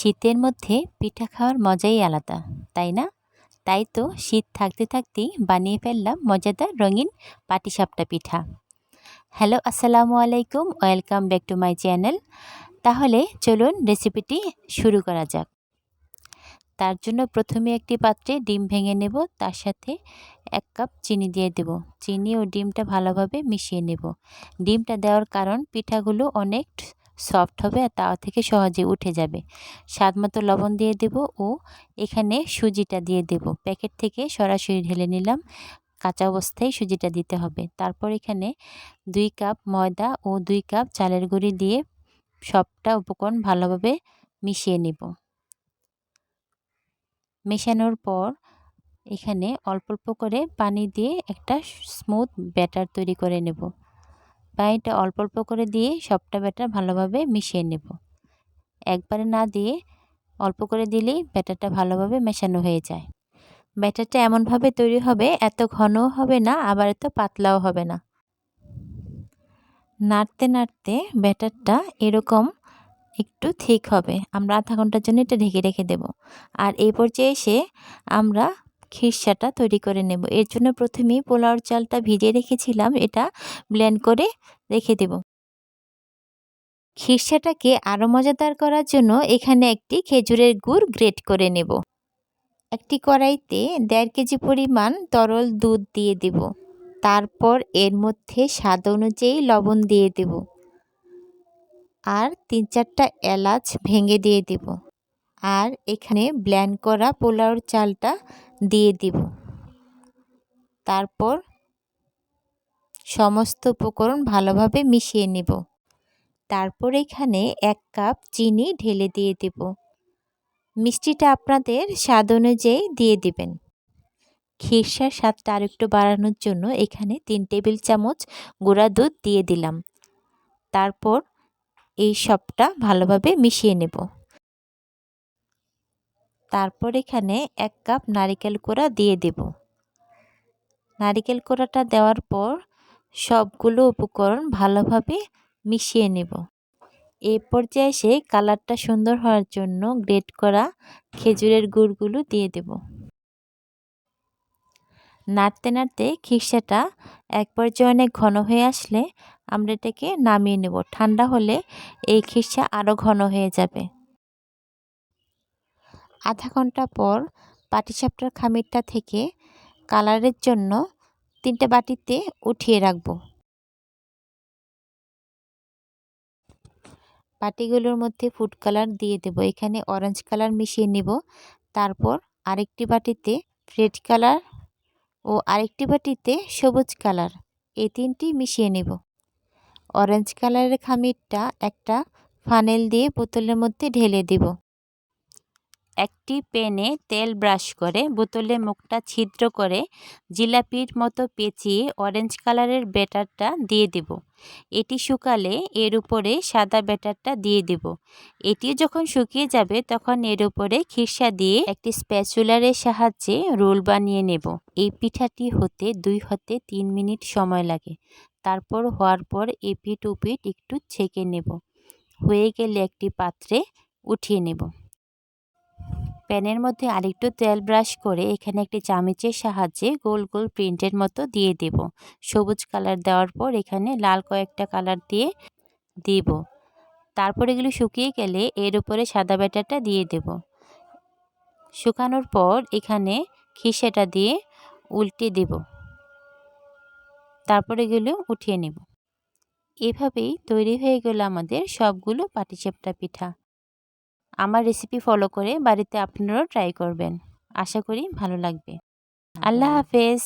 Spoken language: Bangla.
শীতের মধ্যে পিঠা খাওয়ার মজাই আলাদা, তাই না? তাই তো শীত থাকতে থাকতেই বানিয়ে ফেললাম মজাদার রঙিন পাটিসাপটা পিঠা। হ্যালো, আসসালামু আলাইকুম, welcome back to my channel. তাহলে চলুন রেসিপিটি শুরু করা যাক। তার জন্য প্রথমে একটি পাত্রে ডিম ভেঙে নেব, তার সাথে এক কাপ চিনি দিয়ে দেব। চিনি ও ডিমটা ভালোভাবে মিশিয়ে নেব। ডিমটা দেওয়ার কারণ পিঠাগুলো অনেক সফট হবে আর তাওয়া থেকে সহজে উঠে যাবে। স্বাদ মতো লবণ দিয়ে দেব ও এখানে সুজিটা দিয়ে দেব। প্যাকেট থেকে সরাসরি ঢেলে নিলাম। কাঁচা অবস্থায় সুজিটা দিতে হবে। তারপর এখানে দুই কাপ ময়দা ও দুই কাপ চালের গুঁড়ি দিয়ে সবটা উপকরণ ভালোভাবে মিশিয়ে নিব। মেশানোর পর এখানে অল্প অল্প করে পানি দিয়ে একটা স্মুথ ব্যাটার তৈরি করে নেব। পানিটা অল্প অল্প করে দিয়ে সবটা ব্যাটার ভালোভাবে মিশিয়ে নেব। একবারে না দিয়ে অল্প করে দিলেই ব্যাটারটা ভালোভাবে মেশানো হয়ে যায়। ব্যাটারটা এমনভাবে তৈরি হবে, এত ঘনও হবে না, আবার এত পাতলাও হবে না। নাড়তে নাড়তে ব্যাটারটা এরকম একটু ঠিক হবে। আমরা আধা ঘণ্টার জন্য এটা ঢেকে রেখে দেব। আর এই পর্যায়ে এসে আমরা খিরসাটা তৈরি করে নেব। এর জন্য প্রথমেই পোলাওর চালটা ভিজিয়ে রেখেছিলাম, এটা ব্লেন্ড করে রেখে দেব। খিরসাটাকে আরও মজাদার করার জন্য এখানে একটি খেজুরের গুড় গ্রেট করে নেব। একটি কড়াইতে দেড় কেজি পরিমাণ তরল দুধ দিয়ে দেব। তারপর এর মধ্যে স্বাদ অনুযায়ী লবণ দিয়ে দেব। আর তিন চারটা এলাচ ভেঙে দিয়ে দেব। আর এখানে ব্ল্যান্ড করা পোলাওর চালটা দিয়ে দিব। তারপর সমস্ত উপকরণ ভালোভাবে মিশিয়ে নেব। তারপর এখানে এক কাপ চিনি ঢেলে দিয়ে দেব। মিষ্টিটা আপনাদের স্বাদ অনুযায়ী দিয়ে দিবেন। খিরসার স্বাদটা আরেকটু বাড়ানোর জন্য এখানে তিন টেবিল চামচ গুঁড়া দুধ দিয়ে দিলাম। তারপর এই সবটা ভালোভাবে মিশিয়ে নেব। তারপর এখানে এক কাপ নারিকেল কোড়া দিয়ে দেব। নারিকেল কোড়াটা দেওয়ার পর সবগুলো উপকরণ ভালোভাবে মিশিয়ে নেব। এই পর্যায়ে এসে কালারটা সুন্দর হওয়ার জন্য গ্রেট করা খেজুরের গুড়গুলো দিয়ে দেব। নাড়তে নাড়তে খিরসাটা এক পর্যায়ে অনেক ঘন হয়ে আসলে আমরা এটাকে নামিয়ে নেব। ঠান্ডা হলে এই খিরসা আরও ঘন হয়ে যাবে। আধা ঘণ্টা পর পাটিসাপটার খামিরটা থেকে কালারের জন্য তিনটে বাটিতে উঠিয়ে রাখব। বাটিগুলোর মধ্যে ফুড কালার দিয়ে দেব। এখানে অরেঞ্জ কালার মিশিয়ে নিব। তারপর আরেকটি বাটিতে রেড কালার ও আরেকটি বাটিতে সবুজ কালার, এই তিনটি মিশিয়ে নেব। অরেঞ্জ কালারের খামিরটা একটা ফানেল দিয়ে বোতলের মধ্যে ঢেলে দেব। একটি পেনে তেল ব্রাশ করে বোতলে মুখটা ছিদ্র করে জিলাপির মতো পেঁচিয়ে অরেঞ্জ কালারের ব্যাটারটা দিয়ে দেব। এটি শুকালে এর উপরে সাদা ব্যাটারটা দিয়ে দেব। এটি যখন শুকিয়ে যাবে তখন এর উপরে খিরসা দিয়ে একটি স্প্যাচুলারের সাহায্যে রোল বানিয়ে নেব। এই পিঠাটি হতে দুই হতে তিন মিনিট সময় লাগে। তারপর হওয়ার পর এপিট উপিট একটু ছেঁকে নেব। হয়ে গেলে একটি পাত্রে উঠিয়ে নেব। প্যানের মধ্যে আরেকটু তেল ব্রাশ করে এখানে একটি চামচের সাহায্যে গোল গোল প্রিন্টের মতো দিয়ে দেব। সবুজ কালার দেওয়ার পর এখানে লাল কয়েকটা কালার দিয়ে দেব। তারপর এগুলো শুকিয়ে গেলে এর উপরে সাদা ব্যাটারটা দিয়ে দেব। শুকানোর পর এখানে খিসেটা দিয়ে উল্টে দেব। তারপর এগুলো উঠিয়ে নেব। এভাবেই তৈরি হয়ে গেল আমাদের সবগুলো পাটিসাপটা পিঠা। আমার রেসিপি ফলো করে বাড়িতে আপনারাও ট্রাই করবেন। আশা করি ভালো লাগবে। আল্লাহ হাফেজ।